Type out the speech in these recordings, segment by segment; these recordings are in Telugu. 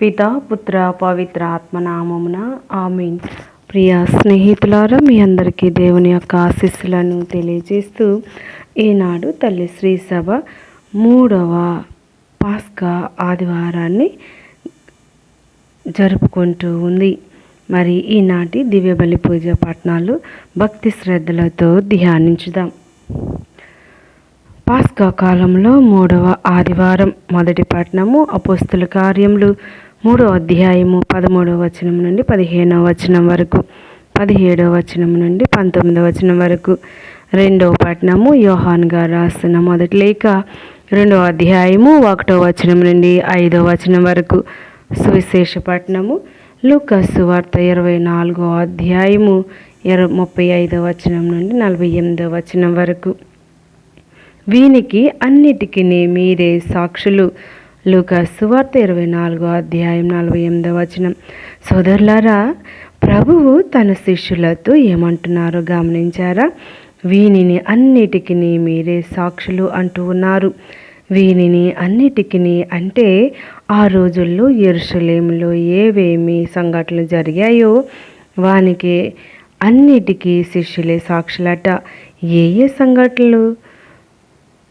పిత పుత్ర పవిత్ర ఆత్మనామమున ఆమీన్. ప్రియ స్నేహితులారా మీ అందరికీ దేవుని యొక్క ఆశీస్సులను తెలియజేస్తూ ఈనాడు తల్లి శ్రీ సభ మూడవ పాస్కా ఆదివారాన్ని జరుపుకుంటూ ఉంది. మరి ఈనాటి దివ్య బలి పూజ పట్నాలు భక్తి శ్రద్ధలతో ధ్యానించుదాం. పాస్కా కాలంలో మూడవ ఆదివారం మొదటి పట్నము అపోస్తుల కార్యములు మూడో అధ్యాయము పదమూడవ వచనం నుండి పదిహేనవ వచనం వరకు పదిహేడవ వచనం నుండి పంతొమ్మిదవ వచనం వరకు. రెండవ పట్టణము యోహాన్ గారు రాస్తున్న మొదటి లేక రెండవ అధ్యాయము ఒకటో వచనం నుండి ఐదవ వచనం వరకు. సువిశేష పట్టణము లూకస్సు వార్త ఇరవై నాలుగో అధ్యాయము ఇర ముప్పై ఐదో వచనం నుండి నలభై ఎనిమిదో వచనం వరకు. వీనికి అన్నిటికీ మీరే సాక్షులు. లూకా సువార్త ఇరవై నాలుగో అధ్యాయం నలభై ఎనిమిదో వచనం. సోదరులారా ప్రభువు తన శిష్యులతో ఏమంటున్నారో గమనించారా? వీనిని అన్నిటికీ మీరే సాక్షులు అంటూ ఉన్నారు. వీనిని అన్నిటికీ అంటే ఆ రోజుల్లో ఎరుసలేములో ఏవేమి సంఘటనలు జరిగాయో వానికి అన్నిటికీ శిష్యులే సాక్షులట. ఏ ఏ సంఘటనలు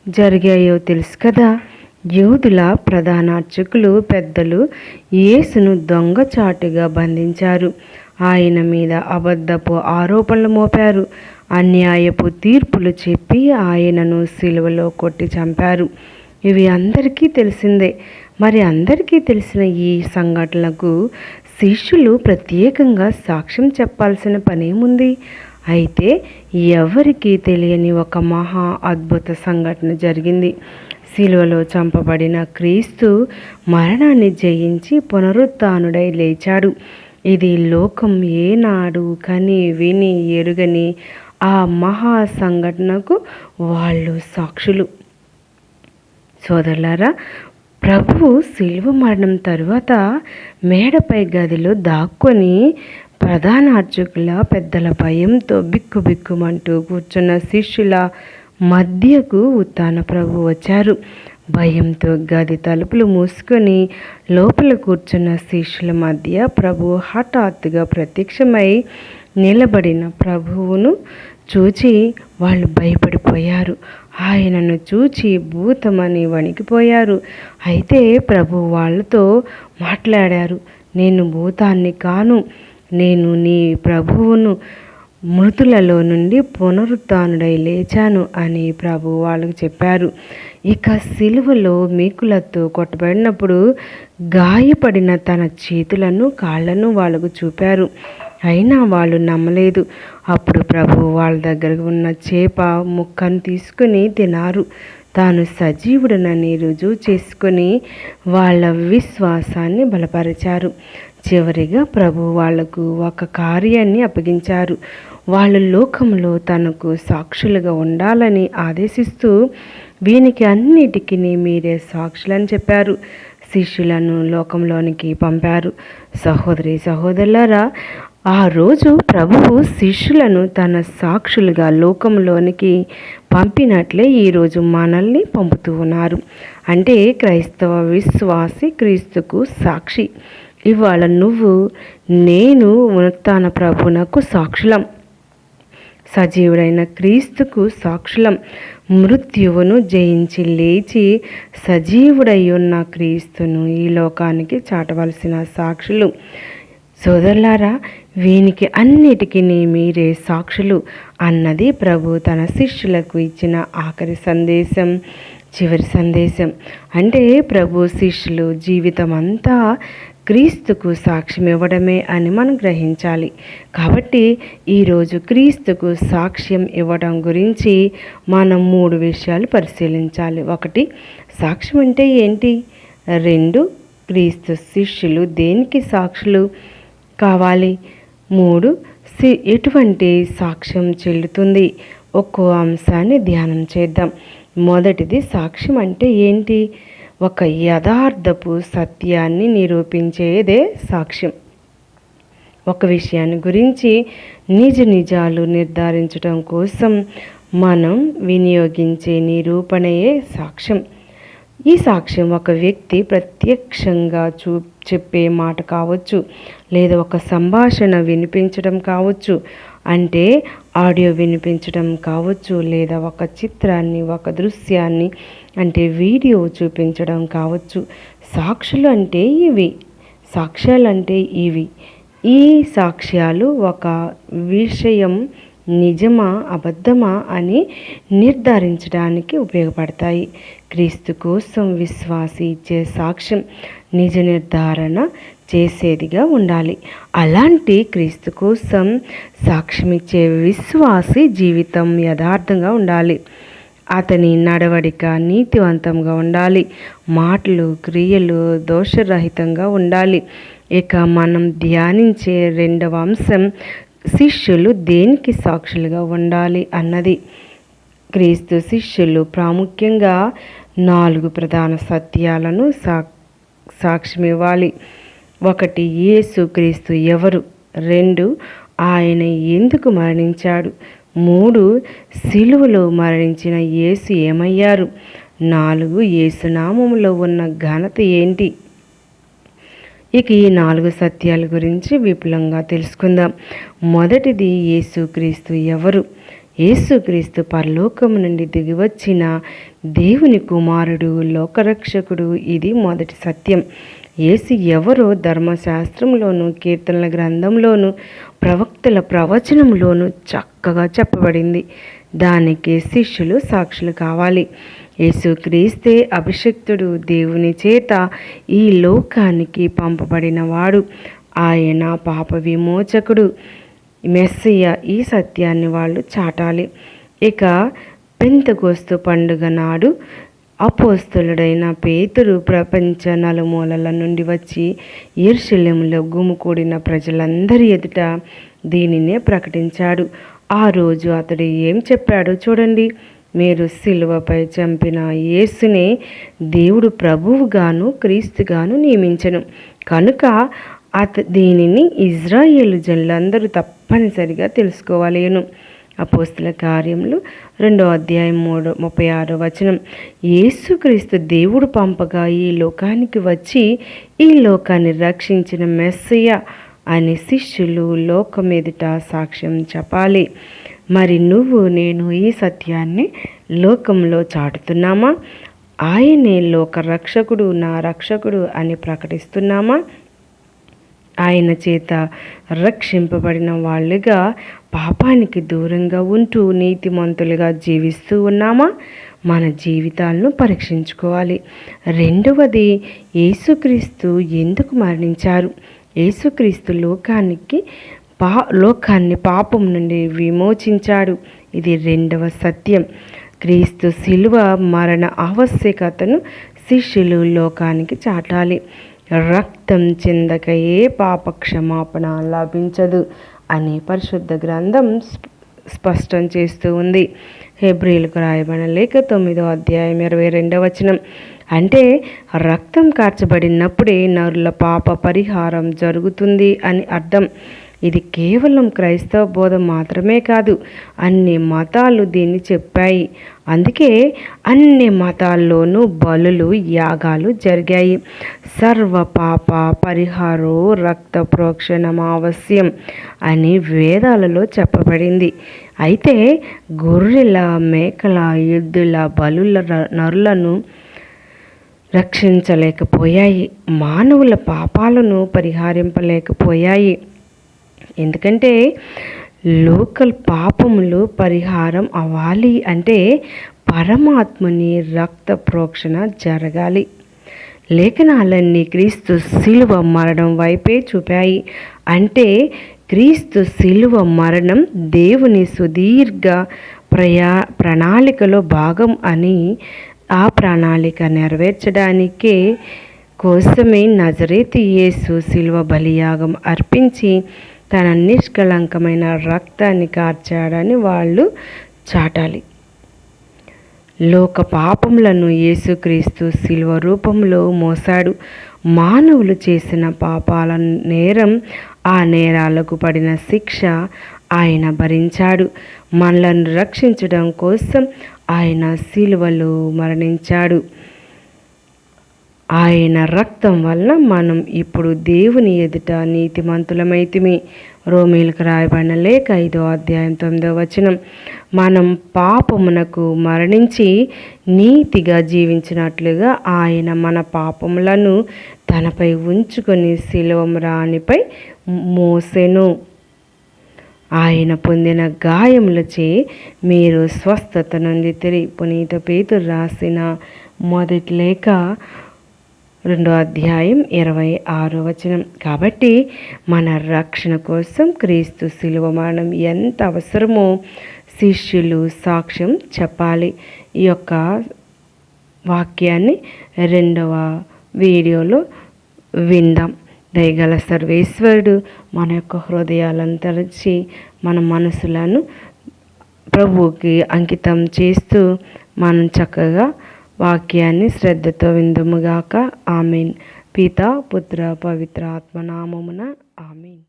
జరిగాయో తెలుసు కదా? యూదుల ప్రధాన అర్చకులు పెద్దలు యేసును దొంగచాటుగా బంధించారు. ఆయన మీద అబద్ధపు ఆరోపణలు మోపారు. అన్యాయపు తీర్పులు చెప్పి ఆయనను సిలువలో కొట్టి చంపారు. ఇవి అందరికీ తెలిసిందే. మరి అందరికీ తెలిసిన ఈ సంఘటనలకు శిష్యులు ప్రత్యేకంగా సాక్ష్యం చెప్పాల్సిన పనేముంది? అయితే ఎవరికీ తెలియని ఒక మహా అద్భుత సంఘటన జరిగింది. శిలువలో చంపబడిన క్రీస్తు మరణాన్ని జయించి పునరుత్డై లేచాడు. ఇది లోకం ఏనాడు కని విని ఎరుగని ఆ మహా సంఘటనకు వాళ్ళు సాక్షులు. సోదరులారా ప్రభువు శిలువ మరణం తరువాత మేడపై గదిలో దాక్కొని ప్రధాన అర్చకుల పెద్దల భయంతో బిక్కు బిక్కుమంటూ కూర్చున్న శిష్యుల మధ్యకు ఉత్తాన ప్రభు వచ్చారు. భయంతో గది తలుపులు మూసుకొని లోపల కూర్చున్న శిష్యుల మధ్య ప్రభు హఠాత్తుగా ప్రత్యక్షమై నిలబడిన ప్రభువును చూచి వాళ్ళు భయపడిపోయారు. ఆయనను చూచి భూతమని వణికిపోయారు. అయితే ప్రభు వాళ్ళతో మాట్లాడారు నేను భూతాన్ని కాను నేను నీ ప్రభువును మృతులలో నుండి పునరుత్డై లేచాను అని ప్రభు వాళ్ళకు చెప్పారు. ఇక సిలువలో మీకులతో కొట్టబడినప్పుడు గాయపడిన తన చేతులను కాళ్ళను వాళ్ళకు చూపారు. అయినా వాళ్ళు నమ్మలేదు. అప్పుడు ప్రభు వాళ్ళ దగ్గర ఉన్న చేప ముక్కను తీసుకుని తినారు తాను సజీవుడనని రుజువు చేసుకుని వాళ్ళ విశ్వాసాన్ని బలపరిచారు. చివరిగా ప్రభు వాళ్ళకు ఒక కార్యాన్ని అప్పగించారు. వాళ్ళు లోకంలో తనకు సాక్షులుగా ఉండాలని ఆదేశిస్తూ వీనికి అన్నిటికీ మీరే సాక్షులని చెప్పారు. శిష్యులను లోకంలోనికి పంపారు. సహోదరి సహోదరులారా ఆ రోజు ప్రభువు శిష్యులను తన సాక్షులుగా లోకంలోనికి పంపినట్లే ఈరోజు మనల్ని పంపుతూ ఉన్నారు. అంటే క్రైస్తవ విశ్వాసి క్రీస్తుకు సాక్షి. ఇవాళ నువ్వు నేను తన ప్రభునకు సాక్షులం. సజీవుడైన క్రీస్తుకు సాక్షులం. మృత్యువును జయించి లేచి సజీవుడై ఉన్న క్రీస్తును ఈ లోకానికి చాటవలసిన సాక్షులు. సోదరులారా వీనికి అన్నిటికీ మీరే సాక్షులు అన్నది ప్రభు తన శిష్యులకు ఇచ్చిన ఆఖరి సందేశం చివరి సందేశం. అంటే ప్రభు శిష్యులు జీవితం అంతా క్రీస్తుకు సాక్ష్యం ఇవ్వడమే అని మనం గ్రహించాలి. కాబట్టి ఈరోజు క్రీస్తుకు సాక్ష్యం ఇవ్వడం గురించి మనం మూడు విషయాలు పరిశీలించాలి. ఒకటి సాక్ష్యం అంటే ఏంటి? రెండు క్రీస్తు శిష్యులు దేనికి సాక్షులు కావాలి? మూడు ఎటువంటి సాక్ష్యం చెల్లుతుంది? ఒక్కో అంశాన్ని ధ్యానం చేద్దాం. మొదటిది సాక్ష్యం అంటే ఏంటి? ఒక యథార్థపు సత్యాన్ని నిరూపించేదే సాక్ష్యం. ఒక విషయాన్ని గురించి నిజ నిజాలు నిర్ధారించడం కోసం మనం వినియోగించే నిరూపణయే సాక్ష్యం. ఈ సాక్ష్యం ఒక వ్యక్తి ప్రత్యక్షంగా చూ చెప్పే మాట కావచ్చు లేదా ఒక సంభాషణ వినిపించడం కావచ్చు అంటే ఆడియో వినిపించడం కావచ్చు లేదా ఒక చిత్రాన్ని ఒక దృశ్యాన్ని అంటే వీడియో చూపించడం కావచ్చు. సాక్షులు అంటే ఇవి. సాక్ష్యాలు అంటే ఇవి. ఈ సాక్ష్యాలు ఒక విషయం నిజమా అబద్ధమా అని నిర్ధారించడానికి ఉపయోగపడతాయి. క్రీస్తు కోసం విశ్వాసి ఇచ్చే సాక్ష్యం నిజ నిర్ధారణ చేసేదిగా ఉండాలి. అలాంటి క్రీస్తు కోసం సాక్ష్యమిచ్చే విశ్వాసి జీవితం యథార్థంగా ఉండాలి. అతని నడవడిక నీతివంతంగా ఉండాలి. మాటలు క్రియలు దోషరహితంగా ఉండాలి. ఇక మనం ధ్యానించే రెండవ అంశం శిష్యులు దేనికి సాక్షులుగా ఉండాలి అన్నది. క్రీస్తు శిష్యులు ప్రాముఖ్యంగా నాలుగు ప్రధాన సత్యాలను సా సాక్ష్యం ఇవ్వాలి ఒకటి యేసు క్రీస్తు ఎవరు? రెండు ఆయన ఎందుకు మరణించాడు? మూడు సిలువలో మరణించిన యేసు ఏమయ్యారు? నాలుగు యేసునామంలో ఉన్న ఘనత ఏంటి? ఇక ఈ నాలుగు సత్యాల గురించి విపులంగా తెలుసుకుందాం. మొదటిది యేసుక్రీస్తు ఎవరు? యేసుక్రీస్తు పరలోకము నుండి దిగివచ్చిన దేవుని కుమారుడు లోకరక్షకుడు. ఇది మొదటి సత్యం. యేసు ఎవరో ధర్మశాస్త్రంలోను కీర్తనల గ్రంథంలోను ప్రవక్తల ప్రవచనంలోను చక్కగా చెప్పబడింది. దానికి శిష్యులు సాక్షులు కావాలి. యేసుక్రీస్తే అభిషక్తుడు దేవుని చేత ఈ లోకానికి పంపబడినవాడు. ఆయన పాప విమోచకుడు. మెస్సయ్య ఈ సత్యాన్ని వాళ్ళు చాటాలి. ఇక పెంతగోస్తు పండుగ నాడు అపోస్తులుడైన పేతురు ప్రపంచ నలుమూలల నుండి వచ్చి ఈర్షల్యంలో గుమికూడిన ప్రజలందరి ఎదుట దీనినే ప్రకటించాడు. ఆ రోజు అతడు ఏం చెప్పాడో చూడండి. మీరు సిలువపై చంపిన యేసునే దేవుడు ప్రభువుగాను క్రీస్తుగాను నియమించను. కనుక అత దీనిని ఇజ్రాయేల్ జనులందరూ తప్పనిసరిగా తెలుసుకోవాలేను. అపోస్తుల కార్యములు రెండో అధ్యాయం మూడు ముప్పై ఆరో వచనం. యేసుక్రీస్తు దేవుడు పంపగా ఈ లోకానికి వచ్చి ఈ లోకాన్ని రక్షించిన మెస్సయ్య అని శిష్యులు లోకం ఎదుట సాక్ష్యం చెప్పాలి. మరి నువ్వు నేను ఈ సత్యాన్ని లోకంలో చాటుతున్నామా? ఆయనే లోక రక్షకుడు నా రక్షకుడు అని ప్రకటిస్తున్నామా? ఆయన చేత రక్షింపబడిన వాళ్ళుగా పాపానికి దూరంగా ఉంటూ నీతిమంతులుగా జీవిస్తూ ఉన్నామా? మన జీవితాలను పరీక్షించుకోవాలి. రెండవది యేసుక్రీస్తు ఎందుకు మరణించారు? యేసుక్రీస్తు లోకానికి పా లోకాన్ని పాపం నుండి విమోచించాడు. ఇది రెండవ సత్యం. క్రీస్తు శిలువ మరణ ఆవశ్యకతను శిష్యులు లోకానికి చాటాలి. రక్తం చెందకయే పాప క్షమాపణ లభించదు. అని పరిశుద్ధ గ్రంథం స్పష్టం చేస్తూ ఉంది. హెబ్రిల్కు రాయబడిన లేఖ తొమ్మిదో అధ్యాయం ఇరవై రెండవ వచనం. అంటే రక్తం కార్చబడినప్పుడే నరుల పాప పరిహారం జరుగుతుంది అని అర్థం. ఇది కేవలం క్రైస్తవ బోధ మాత్రమే కాదు అన్ని మతాలు దీన్ని చెప్పాయి. అందుకే అన్ని మతాల్లోనూ బలులు యాగాలు జరిగాయి. సర్వ పాప పరిహారో రక్త ప్రోక్షణం అవశ్యం అని వేదాలలో చెప్పబడింది. అయితే గొర్రెల మేకల ఎద్దుల బలుల నరులను రక్షించలేకపోయాయి. మానవుల పాపాలను పరిహారింపలేకపోయాయి. ఎందుకంటే లోకల్ పాపములు పరిహారం అవ్వాలి అంటే పరమాత్మని రక్త ప్రోక్షణ జరగాలి. లేఖనాలన్నీ క్రీస్తు శిలువ మరణం వైపే చూపాయి. అంటే క్రీస్తు శిలువ మరణం దేవుని సుదీర్ఘ ప్రయా ప్రణాళికలో భాగం అని ఆ ప్రణాళిక నెరవేర్చడానికే కోసమే నజరేతి యేసు శిలువ బలియాగం అర్పించి తన నిష్కళంకమైన రక్తాన్ని కార్చాడని వాళ్ళు చాటాలి. లోక పాపములను యేసుక్రీస్తు శిల్వ రూపంలో మోసాడు. మానవులు చేసిన పాపాల నేరం ఆ నేరాలకు పడిన శిక్ష ఆయన భరించాడు. మనలను రక్షించడం కోసం ఆయన శిలువలో మరణించాడు. ఆయన రక్తం వలన మనం ఇప్పుడు దేవుని ఎదుట నీతిమంతులమైతిమి. రోమీలకు రాయబడిన లేఖ ఐదో అధ్యాయం తొమ్మిదో వచనం. మనం పాపమునకు మరణించి నీతిగా జీవించినట్లుగా ఆయన మన పాపములను తనపై ఉంచుకొని శిలవం రాణిపై మోసెను. ఆయన పొందిన గాయములచే మీరు స్వస్థత నుండి తిరిగి పునీత పేతురు రాసిన మొదటి లేఖ రెండో అధ్యాయం ఇరవై ఆరో వచనం. కాబట్టి మన రక్షణ కోసం క్రీస్తు శిలువ మరణం ఎంత అవసరమో శిష్యులు సాక్ష్యం చెప్పాలి. ఈ యొక్క వాక్యాన్ని రెండవ వీడియోలో విందాం. దయగల సర్వేశ్వరుడు మన యొక్క హృదయాలను తరచి మన మనసులను ప్రభువుకి అంకితం చేస్తూ మనం చక్కగా వాక్యాన్ని శ్రద్ధతో విందుముగాక. ఆమెన్. పిత పుత్ర పవిత్ర ఆత్మనామమున ఆమెన్.